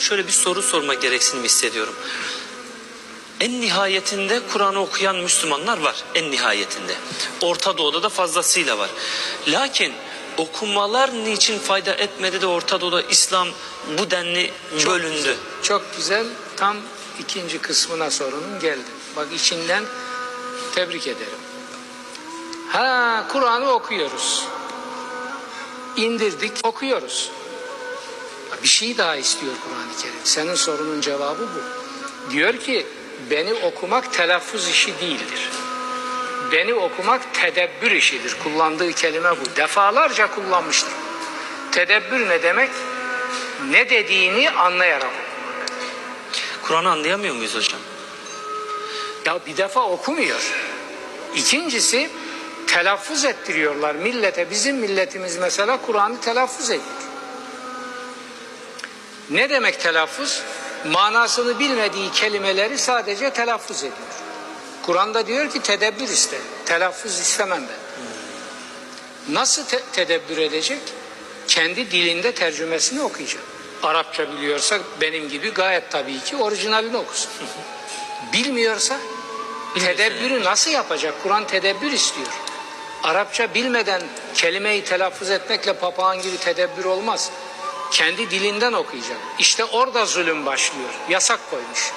şöyle bir soru sorma gereksinimi hissediyorum. En nihayetinde Kur'an'ı okuyan Müslümanlar var. En nihayetinde. Orta Doğu'da da fazlasıyla var. Lakin okumalar niçin fayda etmedi de Orta Doğu'da İslam bu denli bölündü? Çok güzel. Tam ikinci kısmına sorunun geldi. Bak içinden tebrik ederim. Ha Kur'an'ı okuyoruz. İndirdik, okuyoruz. Bir şey daha istiyor Kur'an-ı Kerim. Senin sorunun cevabı bu. Diyor ki beni okumak telaffuz işi değildir. Beni okumak tedebbür işidir. Kullandığı kelime bu. Defalarca kullanmıştır. Tedebbür ne demek? Ne dediğini anlayarak okumak. Kur'an'ı anlayamıyor muyuz hocam? Ya bir defa okumuyor. İkincisi telaffuz ettiriyorlar millete. Bizim milletimiz mesela Kur'an'ı telaffuz ediyor. Ne demek telaffuz? Manasını bilmediği kelimeleri sadece telaffuz ediyor. Kur'an'da diyor ki tedebbür iste. Telaffuz istemem ben. Nasıl te- tedebbür edecek? Kendi dilinde tercümesini okuyacak. Arapça biliyorsa benim gibi gayet tabii ki orijinalini okusun. Bilmiyorsa tedebbürü nasıl yapacak? Kur'an tedebbür istiyor. Arapça bilmeden kelimeyi telaffuz etmekle papağan gibi tedebbür olmaz. Kendi dilinden okuyacak. İşte orada zulüm başlıyor. Yasak koymuş.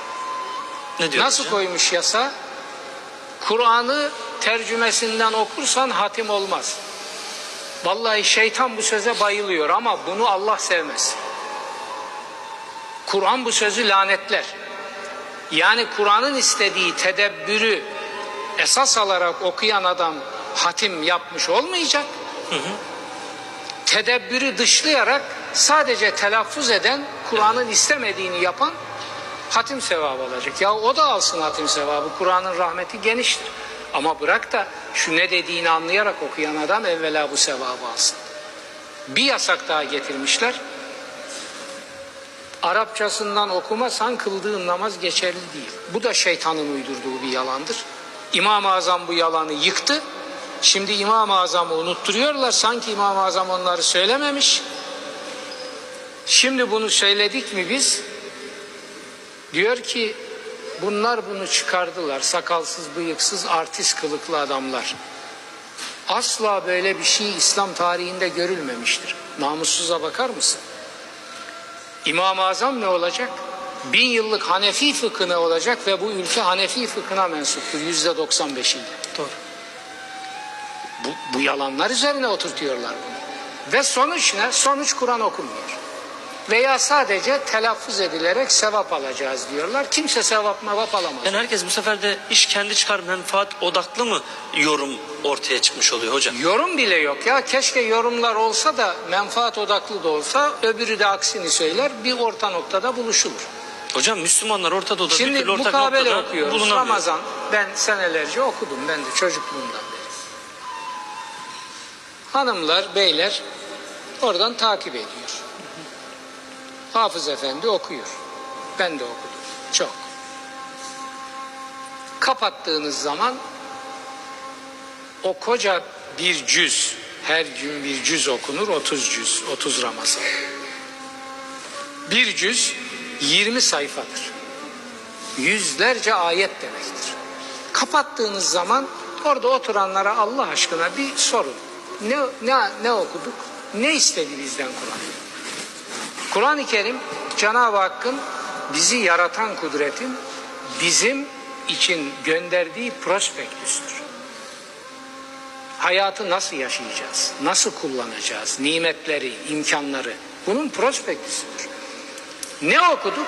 Ne diyor Nasıl hocam? koymuş yasa? Kur'an'ı tercümesinden okursan hatim olmaz. Vallahi şeytan bu söze bayılıyor ama bunu Allah sevmez. Kur'an bu sözü lanetler. Yani Kur'an'ın istediği tedebbürü esas alarak okuyan adam hatim yapmış olmayacak. Tedebbürü dışlayarak sadece telaffuz eden Kur'an'ın istemediğini yapan hatim sevabı alacak. Ya o da alsın hatim sevabı. Kur'an'ın rahmeti geniştir. Ama bırak da şu ne dediğini anlayarak okuyan adam evvela bu sevabı alsın. Bir yasak daha getirmişler. Arapçasından okumasan kıldığın namaz geçerli değil. Bu da şeytanın uydurduğu bir yalandır. İmam-ı Azam bu yalanı yıktı. Şimdi İmam-ı Azam'ı unutturuyorlar. Sanki İmam-ı Azam onları söylememiş. Şimdi bunu söyledik mi biz? Diyor ki bunlar bunu çıkardılar. Sakalsız, bıyıksız, artist kılıklı adamlar. Asla böyle bir şey İslam tarihinde görülmemiştir. Namussuza bakar mısın? İmam-ı Azam ne olacak? Bin yıllık Hanefi fıkhına olacak ve bu ülke Hanefi fıkhına mensuptur yüzde 95'iyle. Doğru. Bu, yalanlar üzerine oturtuyorlar bunu. Ve sonuç ne? Sonuç Kur'an okunmuyor. Veya sadece telaffuz edilerek sevap alacağız diyorlar. Kimse sevap mevap alamaz. Yani herkes bu sefer de iş kendi çıkar menfaat odaklı mı yorum ortaya çıkmış oluyor hocam? Yorum bile yok ya. Keşke yorumlar olsa da menfaat odaklı da olsa öbürü de aksini söyler. Bir orta noktada buluşulur. Hocam Müslümanlar Orta Doğu'da bir Şimdi türlü ortak noktada okuyoruz. bulunamıyor. Ramazan ben senelerce okudum. Ben de çocukluğumdan beri. Hanımlar, beyler oradan takip ediyor. Hafız Efendi okuyor. Ben de okudum. Çok. Kapattığınız zaman o koca bir cüz, her gün bir cüz okunur, 30 cüz, 30 Ramazan. Bir cüz 20 sayfadır. Yüzlerce ayet demektir. Kapattığınız zaman orada oturanlara Allah aşkına bir sorun. Ne, ne, ne okuduk? Ne istedi bizden Kur'an? Kur'an-ı Kerim Cenab-ı Hakk'ın bizi yaratan kudretin bizim için gönderdiği prospektüstür. Hayatı nasıl yaşayacağız? Nasıl kullanacağız? Nimetleri, imkanları. Bunun prospektüsüdür. Ne okuduk?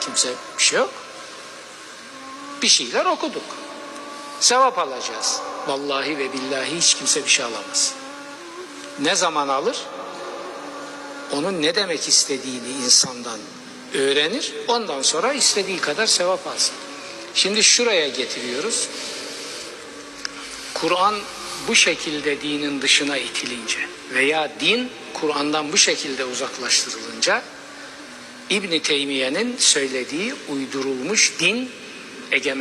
Kimse bir şey yok. Bir şeyler okuduk. Sevap alacağız. Vallahi ve billahi hiç kimse bir şey alamaz. Ne zaman alır? Onun ne demek istediğini insandan öğrenir. Ondan sonra istediği kadar sevap alsın. Şimdi şuraya getiriyoruz. Kur'an bu şekilde dinin dışına itilince veya din Kur'an'dan bu şekilde uzaklaştırılınca İbn Teymiye'nin söylediği uydurulmuş din egemen